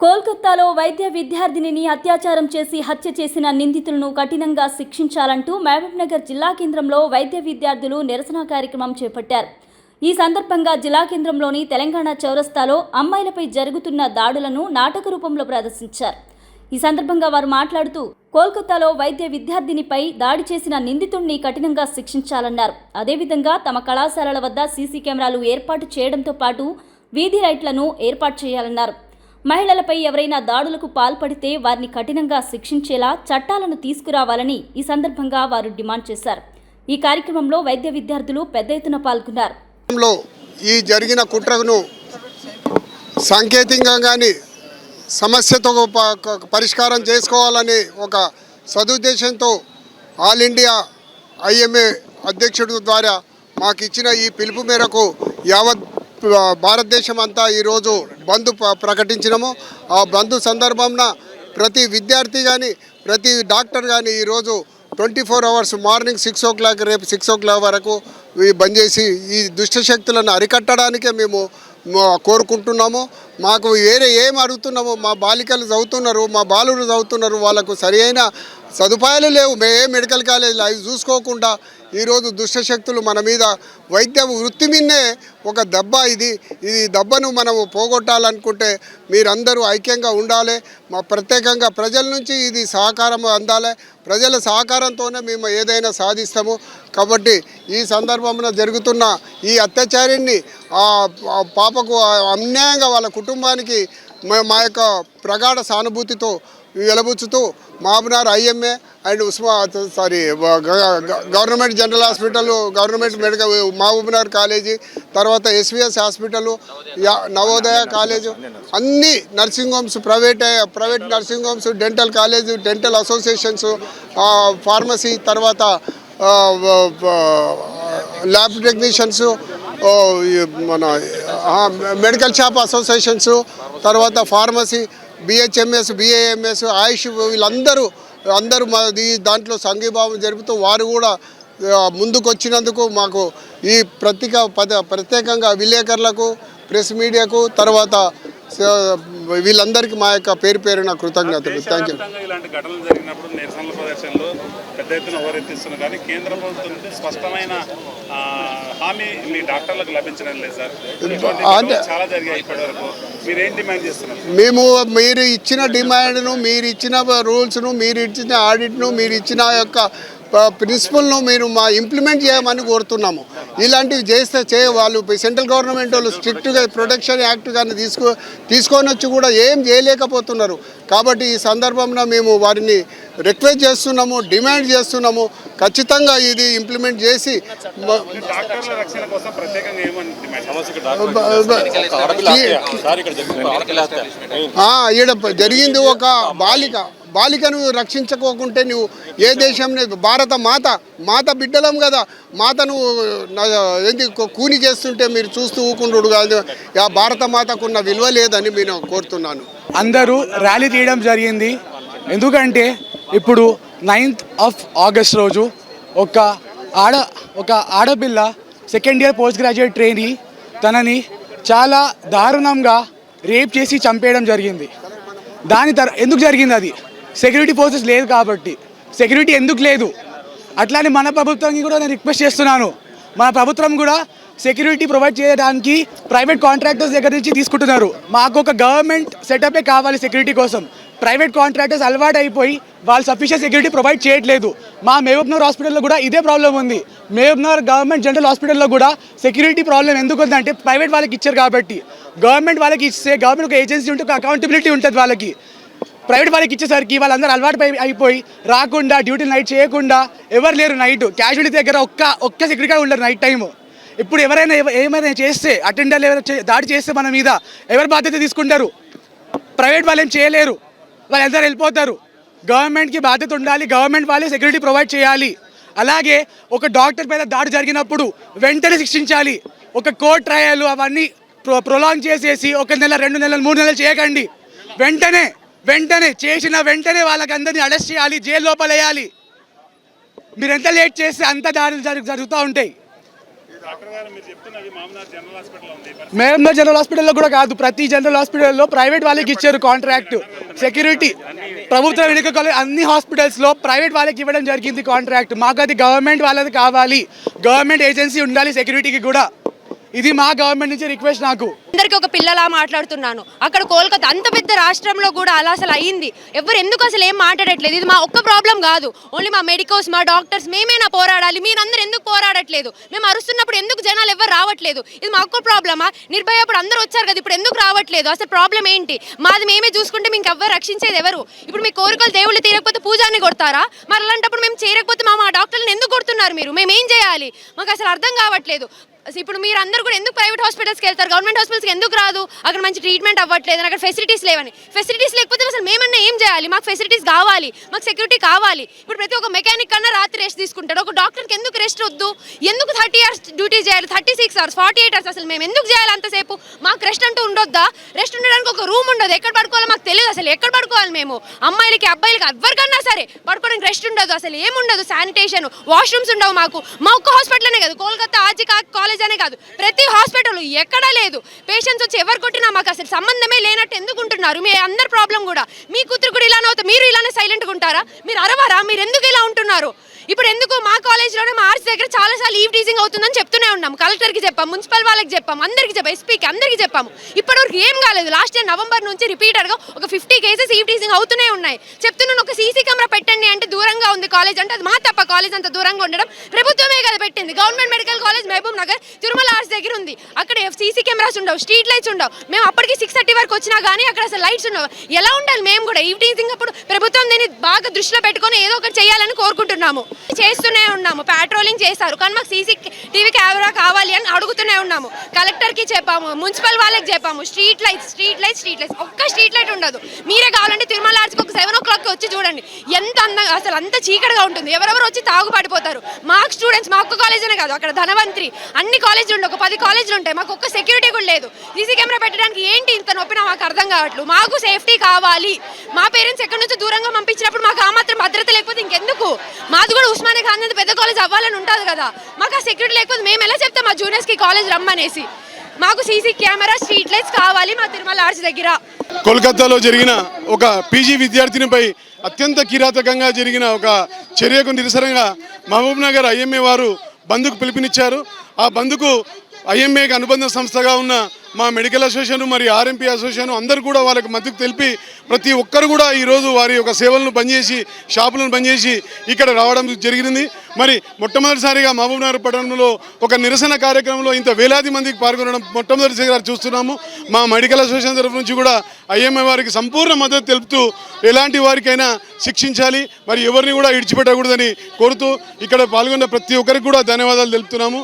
కోల్కతాలో వైద్య విద్యార్థినిని అత్యాచారం చేసి హత్య చేసిన నిందితులను కఠినంగా శిక్షించాలంటూ మహబూబ్నగర్ జిల్లా కేంద్రంలో వైద్య విద్యార్థులు నిరసన కార్యక్రమం చేపట్టారు. ఈ సందర్భంగా జిల్లా కేంద్రంలోని తెలంగాణ చౌరస్తాలో అమ్మాయిలపై జరుగుతున్న దాడులను నాటక రూపంలో ప్రదర్శించారు. ఈ సందర్భంగా వారు మాట్లాడుతూ కోల్కతాలో వైద్య విద్యార్థినిపై దాడి చేసిన నిందితుడిని కఠినంగా శిక్షించాలన్నారు. అదేవిధంగా తమ కళాశాలల వద్ద సీసీ కెమెరాలు ఏర్పాటు చేయడంతో పాటు వీధి లైట్లను ఏర్పాటు చేయాలన్నారు. మహిళలపై ఎవరైనా దాడులకు పాల్పడితే వారిని కఠినంగా శిక్షించేలా చట్టాలను తీసుకురావాలని ఈ సందర్భంగా వారు డిమాండ్ చేశారు. ఈ కార్యక్రమంలో వైద్య విద్యార్థులు పెద్ద ఎత్తున పాల్గొన్నారు. ఈ జరిగిన కుట్రను సాంకేతికంగా కానీ సమస్యతో పరిష్కారం చేసుకోవాలని ఒక సదుద్దేశంతో ఆల్ ఇండియా ఐఎంఏ అధ్యక్షుడు ద్వారా మాకు ఇచ్చిన ఈ పిలుపు మేరకు యావత్ భారతదేశం అంతా ఈరోజు బంద్ ప్రకటించినము. ఆ బంద్ సందర్భంన ప్రతి విద్యార్థి కానీ ప్రతి డాక్టర్ కానీ ఈరోజు twenty four hours morning six o'clock రేపు సిక్స్ ఓ క్లాక్ వరకు బంద్ చేసి ఈ దుష్ట శక్తులను అరికట్టడానికే మేము కోరుకుంటున్నాము. మాకు వేరే ఏం అడుగుతున్నాము మా బాలికలు చదువుతున్నారు మా బాలురు చదువుతున్నారు వాళ్ళకు సరి సదుపాయాలు లేవు. ఏ మెడికల్ కాలేజీలు. అవి చూసుకోకుండా ఈరోజు దుష్టశక్తులు మన మీద వైద్య వృత్తి మీదనే ఒక దెబ్బ ఇది. ఇది దెబ్బను మనము పోగొట్టాలనుకుంటే మీరందరూ ఐక్యంగా ఉండాలి. మా ప్రత్యేకంగా ప్రజల నుంచి ఇది సహకారం అందాలి. ప్రజల సహకారంతోనే మేము ఏదైనా సాధిస్తాము. కాబట్టి ఈ సందర్భంలో జరుగుతున్న ఈ అత్యాచారాన్ని ఆ పాపకు అన్యాయంగా వాళ్ళ కుటుంబానికి మా యొక్క ప్రగాఢ సానుభూతితో వెలబుచ్చుతూ మాబునార్ IMA and ఉస్మా sorry government general hospital government medical Mahbubnagar college తర్వాత ఎస్విఎస్ హాస్పిటల్ నవోదయ కాలేజు అన్ని nursing homes private private nursing homes dental college dental associations pharmacy తర్వాత ల్యాబ్ టెక్నీషియన్స్ మన మెడికల్ షాప్ అసోసియేషన్స్ తర్వాత ఫార్మసీ బిహెచ్ఎంఎస్ బిఏఎంఎస్ ఆయుష్ వీళ్ళందరూ అందరూ మా దాంట్లో సంఘీభావం జరుపుతూ వారు కూడా ముందుకొచ్చినందుకు ముందుకు వచ్చినందుకు మాకు ఈ ప్రత్యేక పద ప్రత్యేకంగా విలేకరులకు ప్రెస్ మీడియాకు తర్వాత వీళ్ళందరికీ మా యొక్క పేరు పేరున కృతజ్ఞతలు. థ్యాంక్ యూ ఇలాంటి ఘటనలు జరిగినప్పుడు నిరసనల ప్రదర్శనలు పెద్ద ఎత్తున హోరెత్తిస్తున్నారు కానీ కేంద్ర ప్రభుత్వం స్పష్టమైన హామీ మీ డాక్టర్లకు లభించడం లేదు సార్. చాలా జరిగాయి ఇప్పటివరకు. మీరేం డిమాండ్ చేస్తున్నారు? మేము మీరు ఇచ్చిన డిమాండ్ను మీరు ఇచ్చిన రూల్స్ను మీరు ఇచ్చిన ఆడిట్ను మీరు ఇచ్చిన యొక్క ప్రిన్సిపల్ను మీరు మా ఇంప్లిమెంట్ చేయమని కోరుతున్నాము. ఇలాంటివి చేస్తే చే వాళ్ళు సెంట్రల్ గవర్నమెంట్ వాళ్ళు స్ట్రిక్ట్గా ప్రొటెక్షన్ యాక్ట్ కానీ తీసుకో తీసుకొని వచ్చి కూడా ఏం చేయలేకపోతున్నారు. కాబట్టి ఈ సందర్భంలో మేము వారిని రిక్వెస్ట్ చేస్తున్నాము డిమాండ్ చేస్తున్నాము. ఖచ్చితంగా ఇది ఇంప్లిమెంట్ చేసి ఈడ జరిగింది ఒక బాలిక. బాలికను రక్షించుకోకుంటే నువ్వు ఏ దేశం భారత మాత మాత బిడ్డలం కదా. మాతను ఏంది కూని చేస్తుంటే మీరు చూస్తూ ఊకుండు కాదు. ఆ భారత మాతకున్న విలువ లేదని నేను కోరుతున్నాను. అందరూ ర్యాలీ తీయడం జరిగింది. ఎందుకంటే ఇప్పుడు నైన్త్ ఆఫ్ ఆగస్ట్ రోజు ఒక ఆడ ఒక ఆడపిల్ల second year post graduate trainee తనని చాలా దారుణంగా రేప్ చేసి చంపేయడం జరిగింది. దాని తర్ ఎందుకు జరిగింది అది? సెక్యూరిటీ ఫోర్సెస్ లేదు కాబట్టి. సెక్యూరిటీ ఎందుకు లేదు? అట్లానే మన ప్రభుత్వానికి కూడా నేను రిక్వెస్ట్ చేస్తున్నాను. మన ప్రభుత్వం కూడా సెక్యూరిటీ ప్రొవైడ్ చేయడానికి ప్రైవేట్ కాంట్రాక్టర్స్ దగ్గర నుంచి తీసుకుంటున్నారు. మాకు ఒక గవర్నమెంట్ సెటపే కావాలి సెక్యూరిటీ కోసం. ప్రైవేట్ కాంట్రాక్టర్స్ అలవాటు అయిపోయి వాళ్ళు సఫిషియెంట్ సెక్యూరిటీ ప్రొవైడ్ చేయట్లేదు. మా మహబూబ్నగర్ హాస్పిటల్లో కూడా ఇదే ప్రాబ్లం ఉంది. మహబూబ్నగర్ గవర్నమెంట్ జనరల్ హాస్పిటల్లో కూడా సెక్యూరిటీ ప్రాబ్లం ఎందుకు ఉందంటే ప్రైవేట్ వాళ్ళకి ఇచ్చారు కాబట్టి. గవర్నమెంట్ వాళ్ళకి ఇస్తే గవర్నమెంట్ ఒక ఏజెన్సీ ఉంటే ఒక అకౌంటబిలిటీ ఉంటుంది వాళ్ళకి. ప్రైవేట్ వాళ్ళకి ఇచ్చేసరికి వాళ్ళందరూ అలవాటు అయిపోయి రాకుండా డ్యూటీ నైట్ చేయకుండా ఎవరు లేరు నైట్. క్యాజువలిటీ దగ్గర ఒక్క ఒక్క సెక్యూరిటీ గార్డ్ ఉండరు నైట్ టైము. ఇప్పుడు ఎవరైనా ఏమైనా చేస్తే అటెండర్లు ఎవరైనా దాడి చేస్తే మన మీద ఎవరు బాధ్యత తీసుకుంటారు? ప్రైవేట్ వాళ్ళు ఏం చేయలేరు. వాళ్ళందరూ వెళ్ళిపోతారు. గవర్నమెంట్కి బాధ్యత ఉండాలి. గవర్నమెంట్ వాళ్ళే సెక్యూరిటీ ప్రొవైడ్ చేయాలి. అలాగే ఒక డాక్టర్ మీద దాడి జరిగినప్పుడు వెంటనే శిక్షించాలి. ఒక కోర్ట్ ట్రయల్ అవన్నీ ప్రొ ప్రొలాంగ్ చేసేసి ఒక నెల రెండు నెలలు మూడు నెలలు చేయకండి. వెంటనే వెంటనే చేసిన వెంటనే వాళ్ళకి అందరినీ అరెస్ట్ చేయాలి జైలు లోపల వేయాలి మీరు ఎంత లేట్ చేస్తే అంత దాడులు జరుగు జరుగుతూ ఉంటాయి. డాక్టర్ గారు మీరు చెప్తున్నది మామూలు జనరల్ హాస్పిటల్లో కూడా కాదు. ప్రతి జనరల్ హాస్పిటల్లో ప్రైవేట్ వాళ్ళకి ఇచ్చారు కాంట్రాక్ట్ సెక్యూరిటీ ప్రభుత్వ మెడికల్ అన్ని హాస్పిటల్స్లో ప్రైవేట్ వాళ్ళకి ఇవ్వడం జరిగింది కాంట్రాక్ట్ మాకు అది గవర్నమెంట్ వాళ్ళది కావాలి. గవర్నమెంట్ ఏజెన్సీ ఉండాలి సెక్యూరిటీకి కూడా. ఇది మా గవర్నమెంట్ నుంచి రిక్వెస్ట్ నాకు. అందరికి ఒక పిల్లలా మాట్లాడుతున్నాను. అక్కడ కోల్కతా అంత పెద్ద రాష్ట్రంలో కూడా అలా అసలు అయ్యింది ఎవరు ఎందుకు అసలు ఏం మాట్లాడట్లేదు? ఇది మా ఒక్క ప్రాబ్లం కాదు. ఓన్లీ మా మెడికోస్ మా డాక్టర్స్ మేమేనా పోరాడాలి. మీరందరూ ఎందుకు పోరాడట్లేదు? మేము అరుస్తున్నప్పుడు ఎందుకు జనాలు ఎవరు రావట్లేదు? ఇది మా ఒక్క ప్రాబ్లమా నిర్భయ అప్పుడు అందరూ వచ్చారు కదా ఇప్పుడు ఎందుకు రావట్లేదు? అసలు ప్రాబ్లం ఏంటి? మాది మేమే చూసుకుంటే మీకు ఎవరు రక్షించేది ఎవరు? ఇప్పుడు మీ కోరికలు దేవుళ్ళు తీరకపోతే పూజాన్ని కొడతారా? మరి అలాంటప్పుడు మేము చేరకపోతే మా మా డాక్టర్లను ఎందుకు కొడుతున్నారు మీరు? మేము ఏం చేయాలి? మాకు అసలు అర్థం కావట్లేదు. ఇప్పుడు మీరు అందరూ కూడా ఎందుకు ప్రైవేట్ హాస్పిటల్స్కి వెళ్తారు? గవర్నమెంట్ హాస్పిటల్స్కి ఎందుకు రాదు? అక్కడ మంచి ట్రీట్మెంట్ అవ్వట్లేదు అక్కడ ఫెసిలిటీస్ లేవని. ఫెసిలిటీస్ లేకపోతే అసలు మేమన్నా ఏం చేయాలి? మాకు ఫెసిలిటీస్ కావాలి. మాకు సెక్యూరిటీ కావాలి. ఇప్పుడు ప్రతి ఒక్క మెకానిక్ కన్నా రాత్రి రెస్ట్ తీసుకుంటాడు. ఒక డాక్టర్కి ఎందుకు రెస్ట్ వద్దు? ఎందుకు థర్టీ అవర్స్ డ్యూటీ చేయాలి? Thirty six hours forty eight hours అసలు మేము ఎందుకు చేయాలి అంతసేపు? మాకు రెస్ట్ అంటూ ఉండొద్దా? రెస్ట్ ఉండడానికి ఒక రూమ్ ఉండదు. ఎక్కడ పడుకోవాలో మాకు తెలియదు అసలు. ఎక్కడ పడుకోవాలి మేము? అమ్మాయిలకి అబ్బాయిలకి ఎవరికన్నా సరే పడుకోవడానికి రెస్ట్ ఉండదు. అసలు ఏముండదు? శానిటేషన్ వాష్రూమ్స్ ఉండవు మాకు. మా ఒక్క హాస్పిటల్నే కదా. కోల్కతా ఆర్జికా అనే కాదు ప్రతి హాస్పిటల్ ఎక్కడా లేదు. పేషెంట్స్ వచ్చి ఎవరు కొట్టినా మాకు అసలు సంబంధమే లేనట్టు ఎందుకు ఉంటున్నారు? మీ అందరి ప్రాబ్లం కూడా. మీ కూతురు కూడా ఇలానే అవుతుంది మీరు ఇలానే సైలెంట్గా ఉంటారా? మీరు అరవరా? మీరు ఎందుకు ఇలా ఉంటున్నారు? ఇప్పుడు ఎందుకు మా కాలేజ్లోనే మా ఆర్ట్స్ దగ్గర చాలాసార్లు ఈవ్ టీచింగ్ అవుతుందని చెప్తూనే ఉన్నాం. కలెక్టర్కి చెప్పాం మున్సిపల్ వాళ్ళకి చెప్పాం అందరికీ చెప్పాం ఎస్పీకి అందరికీ చెప్పాము. ఇప్పటివరకు ఏం కాలేదు. లాస్ట్ ఇయర్ నవంబర్ నుంచి రిపీటెడ్గా ఒక ఫిఫ్టీ కేసెస్ ఈవ్ టీచింగ్ అవుతూనే ఉన్నాయి. చెప్తున్నాను ఒక సీసీ కెమెరా పెట్టండి అంటే దూరంగా ఉంది కాలేజ్ అంటే అది మా తప్ప కాలేజ్ అంత దూరంగా ఉండడం ప్రభుత్వమే కదా పెట్టింది. Government medical college Mahbub Nagar Tirumala arts దగ్గర ఉంది. అక్కడ సీసీ కెమెరాస్ ఉండవు స్ట్రీట్ లైట్స్ ఉండవు. మేము అప్పటికి సిక్స్ థర్టీ వరకు వచ్చినా కానీ అక్కడ అసలు లైట్స్ ఉండవు. ఎలా ఉండాలి మేము కూడా? ఈవ్ టీజింగ్ అప్పుడు ప్రభుత్వం దీన్ని బాగా దృష్టిలో పెట్టుకొని ఏదో ఒకటి చేయాలని కోరుకుంటున్నాము. చేస్తూనే ఉన్నాము పెట్రోలింగ్ చేస్తారు కానీ మాకు సీసీ టీవీ కెమెరా కావాలి అని అడుగుతూనే ఉన్నాము. కలెక్టర్కి చెప్పాము మున్సిపల్ వాళ్ళకి చెప్పాము street lights street lights street lights ఒక్క స్ట్రీట్ లైట్ ఉండదు. మీరే కావాలంటే తిరుమల ఆర్చికి ఒక సెవెన్ ఓ క్లాక్కి వచ్చి చూడండి. ఎంత అందంగా అసలు అంత చీకటిగా ఉంటుంది. ఎవరెవరు వచ్చి తాగుపడిపోతారు మాకు స్టూడెంట్స్ మా ఒక్క కాలేజీనే కాదు అక్కడ ధనవంత్రి. అన్ని కాలేజీలు ఉండే ఒక పది కాలేజీలు ఉంటాయి మాకు ఒక్క సెక్యూరిటీ కూడా లేదు. సీసీ కెమెరా పెట్టడానికి ఏంటి ఇంత నొప్పినా మాకు అర్థం కావట్లేదు. మాకు సేఫ్టీ కావాలి. మా పేరెంట్స్ ఎక్కడి నుంచి దూరంగా పంపించినప్పుడు మాకు ఆ మాత్రం భద్రత లేకపోతే ఇంకెందుకు? మాది కూడా ఉస్మానియా ఖాన్ అనేది పెద్ద కాలేజ్ అవ్వాలని ఉంటుంది కదా. మాకు ఆ సెక్యూరిటీ లేకపోతే మేము ఎలా చెప్తాం మా జూనియర్స్కి కాలేజ్ రమ్మనేసి. మాకు సీసీ కెమెరా స్ట్రీట్ లైట్స్ కావాలి మా తిరుమల ఆర్చ్ దగ్గర. కోల్కతాలో జరిగిన ఒక పీజీ విద్యార్థినిపై అత్యంత కిరాతకంగా జరిగిన ఒక చర్యకు నిరసనగా మహబూబ్ నగర్ ఐఎంఏ వారు బంద్కు పిలుపునిచ్చారు. ఆ బంద్కు ఐఎంఏకి అనుబంధ సంస్థగా ఉన్న మా మెడికల్ అసోసియేషన్ మరియు ఆర్ఎంపీ అసోసియేషన్ అందరూ కూడా వాళ్ళకి మద్దతు తెలిపి ప్రతి ఒక్కరు కూడా ఈరోజు వారి యొక్క సేవలను బంద్ చేసి షాపులను బంద్ చేసి ఇక్కడ రావడం జరిగింది. మరి మొట్టమొదటిసారిగా మహబూబ్నగర్ పట్టణంలో ఒక నిరసన కార్యక్రమంలో ఇంత వేలాది మందికి పాల్గొనడం మొట్టమొదటిసారిగా చూస్తున్నాము. మా మెడికల్ అసోసియేషన్ తరఫు నుంచి కూడా ఐఎంఏ వారికి సంపూర్ణ మద్దతు తెలుపుతూ ఎలాంటి వారికైనా శిక్షించాలి మరి ఎవరిని కూడా ఇడిచిపెట్టకూడదని కోరుతూ ఇక్కడ పాల్గొన్న ప్రతి ఒక్కరికి కూడా ధన్యవాదాలు తెలుపుతున్నాము.